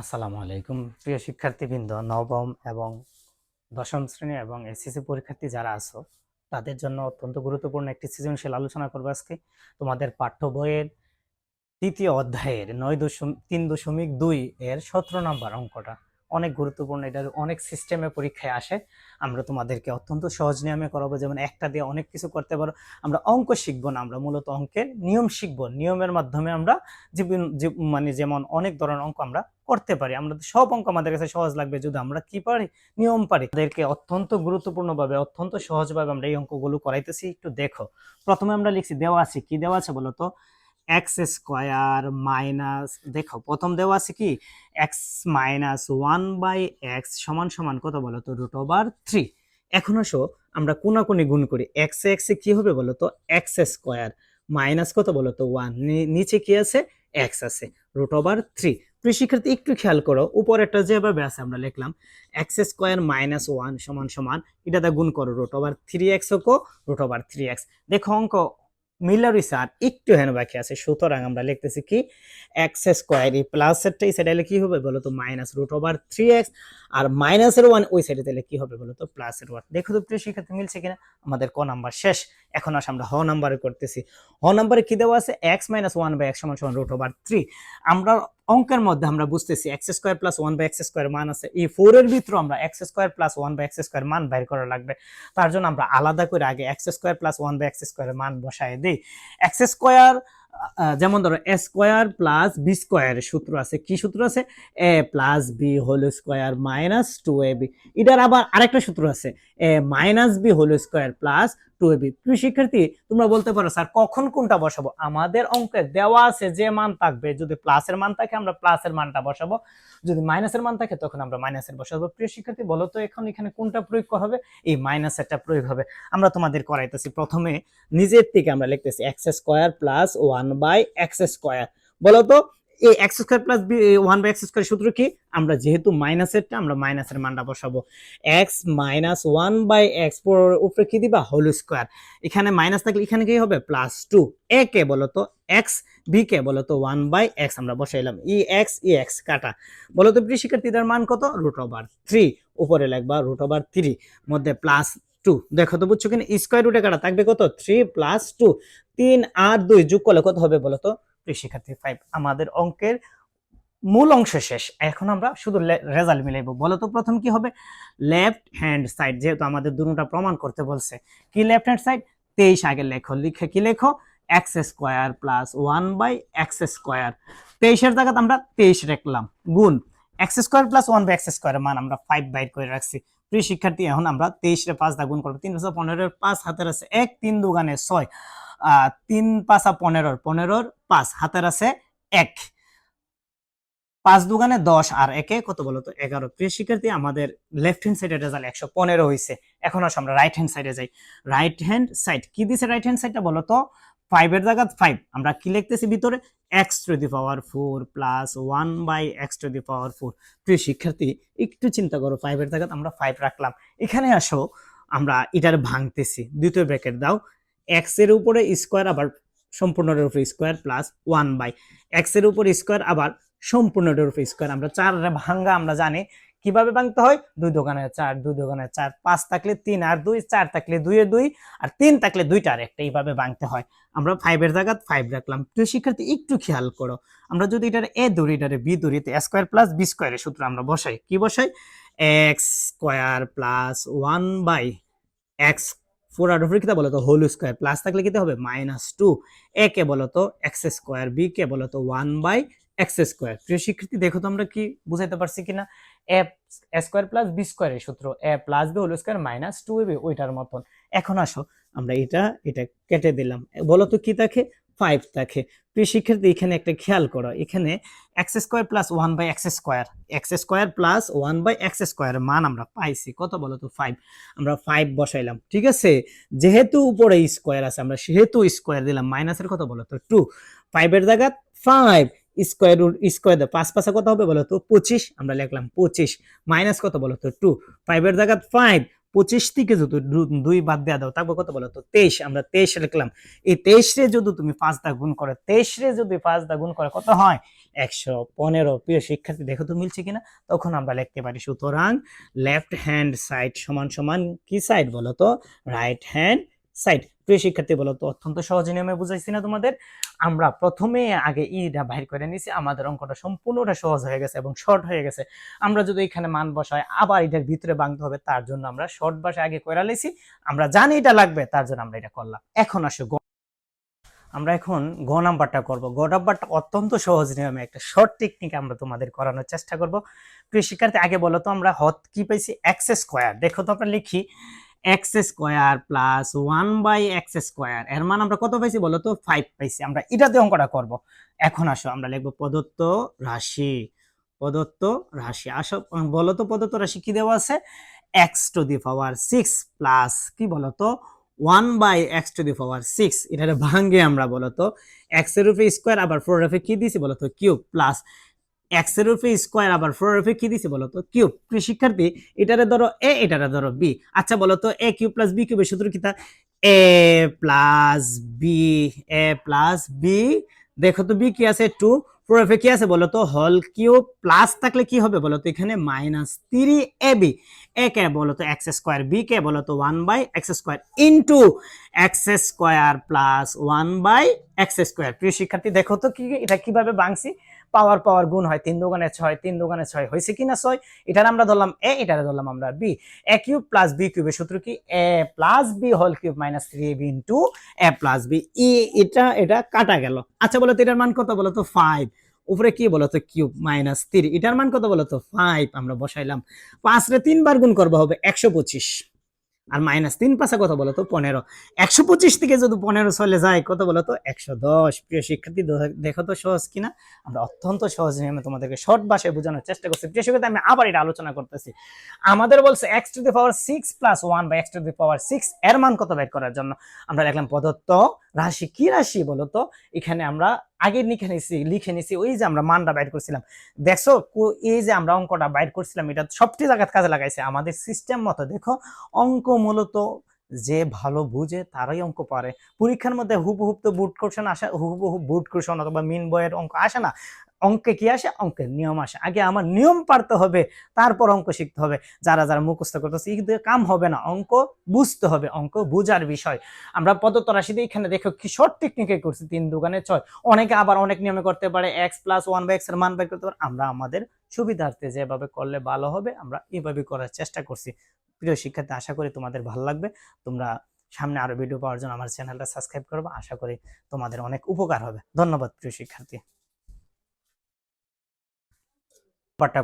আসসালামু আলাইকুম। প্রিয় শিক্ষার্থীবৃন্দ, নবম এবং দশম শ্রেণি এবং এসএসসি পরীক্ষার্থী যারা আছো, তাদের জন্য অত্যন্ত গুরুত্বপূর্ণ একটি সৃজনশীল আলোচনা করব আজকে। তোমাদের পাঠ্য বইয়ের তৃতীয় অধ্যায়ের নয় দশমিক তিন দশমিক দুই এর সতেরো নম্বর অঙ্কটা। অনেক গুরুত্বপূর্ণ, এটার অনেক সিস্টেমে পরীক্ষায় আসে। আমরা তোমাদেরকে অত্যন্ত সহজ নিয়মে করাবো, যেমন একটা দিয়ে অনেক কিছু করতে পারো। আমরা অঙ্ক শিখব না, আমরা মূলত অঙ্কের নিয়ম শিখব। নিয়মের মাধ্যমে আমরা জীবন জীব- মানে যেমন অনেক ধরনের অঙ্ক আমরা করতে পারি। আমরা সব অঙ্ক আমাদের কাছে সহজ লাগবে, যদি আমরা কি পারি, নিয়ম পারি। তাদেরকে অত্যন্ত গুরুত্বপূর্ণভাবে, অত্যন্ত সহজভাবে আমরা এই অঙ্কগুলো করাইতেছি। একটু দেখো। প্রথমে আমরা লিখছি দেওয়া আছে। কি দেওয়া আছে বলো তো? এক্স স্কোয়ার মাইনাস, দেখো প্রথম দেওয়া আছে কি? X minus one by x সমান সমান কত বলো তো? Root over three. এখন আসো, আমরা কোনাকুনি গুণ করি। এক্স এক্স কি হবে বলো তো? এক্স স্কোয়ার মাইনাস কত বলো তো? ওয়ান। নিচে কি আছে? এক্স আছে। Root over three. শিক্ষার্থী একটু খেয়াল করো, উপরেরটা যেভাবে আছে আমরা লিখলাম, এক্স স্কোয়ার মাইনাস ওয়ান সমান সমান, এটাতে গুণ করো, রুট ওভার থ্রি এক্স কো রুট ওভার থ্রি এক্স। দেখো অঙ্ক মিলার হইছে আর একটু হেন বাকি আছে, সুতরাং আমরা লিখতেছি কি এক্স স্কোয়ার এই প্লাসেরটা এই সাইডে কি হবে বলো তো minus root over three x আর মাইনাসের ওয়ান ওই সাইডে তাহলে কি হবে বলো তো প্লাসের ওয়ান দেখো তো প্রিয় শিক্ষার্থী, মিলছে কিনা? আমাদের ক নাম্বার শেষ। এখন আস আমরা হ নাম্বারে করতেছি। হ নাম্বারে কি দেওয়া আছে? X minus one by x সমান সমান রুট ওভার থ্রি আমরা অঙ্কের মধ্যে আমরা বুঝতেছি x square plus one by x square মান আছে। এই ফোর এর ভিতরে আমরা x square plus one by x square মান বাইর করা লাগবে। তার জন্য আমরা আলাদা করে আগে x square plus one by x স্কোয়ারের মান বসায় দিই। এক্স স্কোয়ার যেমন ধরো এ স্কোয়ার প্লাস বি স্কোয়ারের সূত্র আছে। কি সূত্র আছে? A plus b whole square minus two a b. এটার আবার আরেকটা সূত্র আছে। A minus b whole square plus two প্রিয় শিক্ষার্থী, তোমরা বলতে পারো, স্যার, কখন কোনটা বসাবো? আমাদের অঙ্কে দেওয়া আছে যে মান থাকবে, যদি প্লাসের মান থাকে, আমরা প্লাসের মানটা বসাবো। যদি মাইনাসের মান থাকে, তখন আমরা মাইনাসের বসাবো। প্রিয় শিক্ষার্থী, বলো তো, এখন এখানে কোনটা প্রয়োগ করা হবে? এই মাইনাসেরটা প্রয়োগ হবে। আমরা তোমাদের করাইতেছি প্রথমে নিজের থেকে আমরা লিখতেছি x square plus one by x square বলো তো এই x square plus one by x square সূত্র কি? আমরা যেহেতু মাইনাসেরটা আমরা মাইনাসের মানটা বসাবো। X minus one by x উপরে কি দিবা? হোল স্কোয়ার এখানে মাইনাস থাকলে এখানে কি হবে? প্লাস টু এ কে বলো তো? এক্স বি কে বলো তো? ওয়ান বাই এক্স আমরা বসাইলাম। ই এক্স ই এক্স কাটা। বলো তো প্রিয় শিক্ষার্থীদের মান কত? রুট ওভার থ্রি উপরে লিখবা রুট ওভার থ্রি মধ্যে প্লাস টু দেখো তো বুঝছ কিনা? স্কোয়ার রুটে কাটা। থাকবে কত? থ্রি প্লাস টু তিন আর দুই যোগ করলে কত হবে বলো তো? প্রিয় শিক্ষার্থী ফাইভ আমাদের অঙ্কের মূল অংশ শেষ। এখন আমরা শুধু রেজাল্ট মিলাইবো। বলো তো প্রথম কি হবে? লেফট হ্যান্ড সাইড যেহেতু আমাদের দুটোটা প্রমাণ করতে বলছে। কি লেফট হ্যান্ড সাইড তেইশ আগে লেখো। লিখে কি লেখো? X square plus one by x square তেইশের জায়গাতে আমরা তেইশ রাখলাম। গুণ। X square plus one by x স্কোয়ারের মান আমরা ফাইভ বাইর করে রাখছি। প্রিয় শিক্ষার্থী এখন আমরা তেইশে পাঁচ দা গুণ করব। তিন পনেরোর পাঁচ হাতের আছে এক, তিন দুগানে ছয়। তিন পাঁচা পনেরোর পনেরোর পাঁচ, হাতের আছে এক। পাঁচ দুগানে দশ আর একে, কত বলো তো? এগারো। প্রিয় শিক্ষার্থী, আমাদের লেফট হ্যান্ড সাইডের রেজাল্ট একশো পনেরো হয়েছে এখন আসো আমরা রাইট হ্যান্ড সাইডে যাই। রাইট হ্যান্ড সাইড কি দিছে রাইট হ্যান্ড সাইডটা বলো তো? ফাইভের জায়গা ফাইভ আমরা কি লিখতেছি ভিতরে? X to the power four plus one by x to the power four প্রিয় শিক্ষার্থী, একটু চিন্তা করো ফাইভের জায়গা আমরা ফাইভ রাখলাম। এখানে আসো, আমরা এটার ভাঙতেছি। দ্বিতীয় ব্র্যাকেট দাও। এক্সের উপরে স্কোয়ার আবার সম্পূর্ণের উপরে স্কোয়ার প্লাস ওয়ান বাই এক্সের উপর স্কোয়ার আবার সম্পূর্ণটার উপর স্কোয়ার আমরা চার ভাঙ্গা, আমরা জানি কীভাবে ভাঙতে হয়? দুই দোকানে চার, দুই দোকানে চার, পাঁচ থাকলে তিন আর দুই, চার থাকলে দুই এর দুই, আর তিন থাকলে দুইটা আর একটা এইভাবে ভাঙতে হয়। আমরা ফাইভের জায়গা ফাইভ রাখলাম। প্রিয় শিক্ষার্থী, একটু খেয়াল করো। আমরা যদি এটার এ দড়ি এটারে বি দড়িতে স্কোয়ার প্লাস বি স্কোয়ারের সূত্র আমরা বসাই। কি বসাই? X square plus one by x four R of কিতা বলতো? হোল স্কোয়ার প্লাস থাকলে কিতে হবে? মাইনাস টু এ কে বলতো? এক্স স্কোয়ার বি কে বলতো? ওয়ান বাই এক্স স্কোয়ার প্রিয় স্বীকৃতি দেখো তো আমরা কি বুঝাইতে পারছি কিনা? এ স্কোয়ার প্লাস বি স্কোয়ারের সূত্র। A plus b whole square minus two b ওইটার মতন। এখন আসো, আমরা এটা এটা কেটে দিলাম। বলো তো কি থাকে ফাইভ থাকে প্রিয় শিক্ষার্থী, এখানে একটা খেয়াল করো। এখানে x square plus one by x square x square plus one by x square মান আমরা পাইছি। কত বলো তো? ফাইভ আমরা ফাইভ বসাইলাম। ঠিক আছে? যেহেতু উপরে স্কোয়ার আছে, আমরা সেহেতু স্কোয়ার দিলাম। মাইনাসের কত বলো তো? টু ফাইভের জায়গা ফাইভ স্কোয়ার রুট স্কোয়ার পাঁচ পাঁচা কত হবে বলো তো? পঁচিশ। আমরা লিখলাম পঁচিশ। মাইনাস কত বলো তো? টু ফাইভের জায়গা ফাইভ পঁচিশ থেকে যদি দুই বাদ দেওয়া দাও, তারপর কত বলো তো? তেইশ, আমরা তেইশ লিখলাম। এই তেইশ যদি তুমি পাঁচ দা গুণ করো, তেইশ যদি পাঁচ দা গুণ করে, কত হয়? একশো পনেরো। প্রিয় শিক্ষার্থী, দেখো তো মিলছে কিনা? তখন আমরা লিখতে পারি, সুতরাং লেফট হ্যান্ড সাইড সমান সমান কি সাইড বলো তো? রাইট হ্যান্ড সাইড প্রিয় শিক্ষার্থী, বলো তো, অত্যন্ত সহজ নিয়মে বুঝাইছি না তোমাদের? আমরা প্রথমে আগে ইটা বাহির করে নিছি, আমাদের অঙ্কটা সম্পূর্ণটা সহজ হয়ে গেছে এবং শর্ট হয়ে গেছে। আমরা যদি এখানে মান বসাই, আবার এটার ভিতরে ভাঙতে হবে, তার জন্য আমরা শর্ট ভাষায় আগে করে লাইছি। আমরা জানি এটা লাগবে, তার জন্য আমরা এটা করলাম। এখন আসো আমরা এখন গ নাম্বারটা করব। গ নাম্বারটা অত্যন্ত সহজ নিয়মে একটা শর্ট টেকনিক আমরা তোমাদের করানোর চেষ্টা করব। প্রিয় শিক্ষার্থী, আগে বলো তো আমরা হত কি পাইছি? এক্স স্কোয়ার দেখো তো আমরা লিখি x square plus one by x square এর মান আমরা কত পাইছি বলো তো? ফাইভ পাইছি। আমরা এটাতে অঙ্কটা করব। এখন আসো, আমরা লিখব প্রদত্ত রাশি। প্রদত্ত রাশি। আসো, বলো তো প্রদত্ত রাশি কি দেওয়া আছে? X to the power six plus কি বলতো one by x to the power six এটা ভাঙ্গে আমরা বলতো এক্সের উপরে স্কোয়ার আবার ফোর উপরে কি দিছি বলতো কিউব প্লাস এক্সের উপরে স্কোয়ার আবার ফোর উপরে কি দিছি বলতো? কিউব প্রিয় শিক্ষার্থী, এটারে ধরো এ এটারে ধরো বি আচ্ছা বলতো এ কিউব প্লাস বি কিউবের সূত্র কি তা? A plus b a plus b দেখো তো বি কি আছে? টু ফোর এফে কি আছে বলতো? হল কিউব প্লাস থাকলে কি হবে বলতো? এখানে minus three a b a কে বলতো? এক্স স্কোয়ার বি কে বলতো? One by x square into x square plus one by x square প্রিয় শিক্ষার্থী, দেখো তো কি এটা কীভাবে বাংছি পাওয়ার পাওয়ার গুণ হয়, তিন দোকানে ছয়, তিন দোকানে ছয় হয়েছে কিনা ছয়? এটার আমরা ধরলাম এ এটারে ধরলাম আমরা b a cube plus b কিউবের সূত্র কি? A plus b whole cube minus three a b into a plus b ই এটা এটা কাটা গেল। আচ্ছা বলো তো এটার মান কত বলো তো? ফাইভ উপরে কি বলতো কিউব মাইনাস থ্রি এটার মান কত বলতো ফাইভ আমরা বসাইলাম। পাঁচ রে তিনবার গুণ করব হবে একশো পঁচিশ। আর মাইনাস তিন পাশা কত বলতো পনেরো? একশো পঁচিশ থেকে যদি পনেরো চলে যায়, কত বলতো একশো দশ। প্রিয় শিক্ষার্থী দেখো তো সহজ কিনা? আমরা অত্যন্ত সহজ নিয়মে তোমাদেরকে শর্ট ভাষায় বোঝানোর চেষ্টা করছি। প্রিয় শিক্ষার্থী, আমি আবার এটা আলোচনা করতেছি। আমাদের বলছে x to the power six plus one by x to the power six এর মান কত বের করার জন্য? আমরা লিখলাম প্রদত্ত রাশি। কি রাশি বলতো এখানে আমরা আগে লিখে নিছি লিখে নিছি, ওই যে আমরা মানটা বাইর করছিলাম। দেখো এই যে আমরা অঙ্কটা বাইর করছিলাম, এটা সবটি জায়গায় কাজে লাগাইছে। আমাদের সিস্টেম মতো দেখো, অঙ্ক মূলত যে ভালো বুঝে তারাই অঙ্ক পারে। পরীক্ষার মধ্যে হুবহুব তো বুট কোশ্চেন আসে হুবহু বুট কোশ্চেন অথবা মিন বয়ের অঙ্ক আসে না। অঙ্কে কি আসে? অঙ্কের নিয়ম আসে। আগে আমার নিয়ম পারতে হবে, তারপর অঙ্ক শিখতে হবে। যারা যারা মুখস্থ করতেছে দিয়ে কাম হবে না। অঙ্ক বুঝতে হবে, অঙ্ক বুঝার বিষয়। আমরা পদত্ত রাশিতে এখানে দেখো, কি শর্ট টেকনিকে করছি। তিন দোকানে ছয়। অনেকে আবার অনেক নিয়মে করতে পারে। এক্স প্লাস ওয়ান বাই এক্সের মান বের করতে পারে। আমরা আমাদের সুবিধার্থে যেভাবে করলে ভালো হবে, আমরা এভাবে করার চেষ্টা করছি। প্রিয় শিক্ষার্থী, আশা করি তোমাদের ভালো লাগবে। তোমরা সামনে আরও ভিডিও পাওয়ার জন্য আমার চ্যানেলটা সাবস্ক্রাইব করবে। আশা করি তোমাদের অনেক উপকার হবে। ধন্যবাদ, প্রিয় শিক্ষার্থী। ব্যাপারটা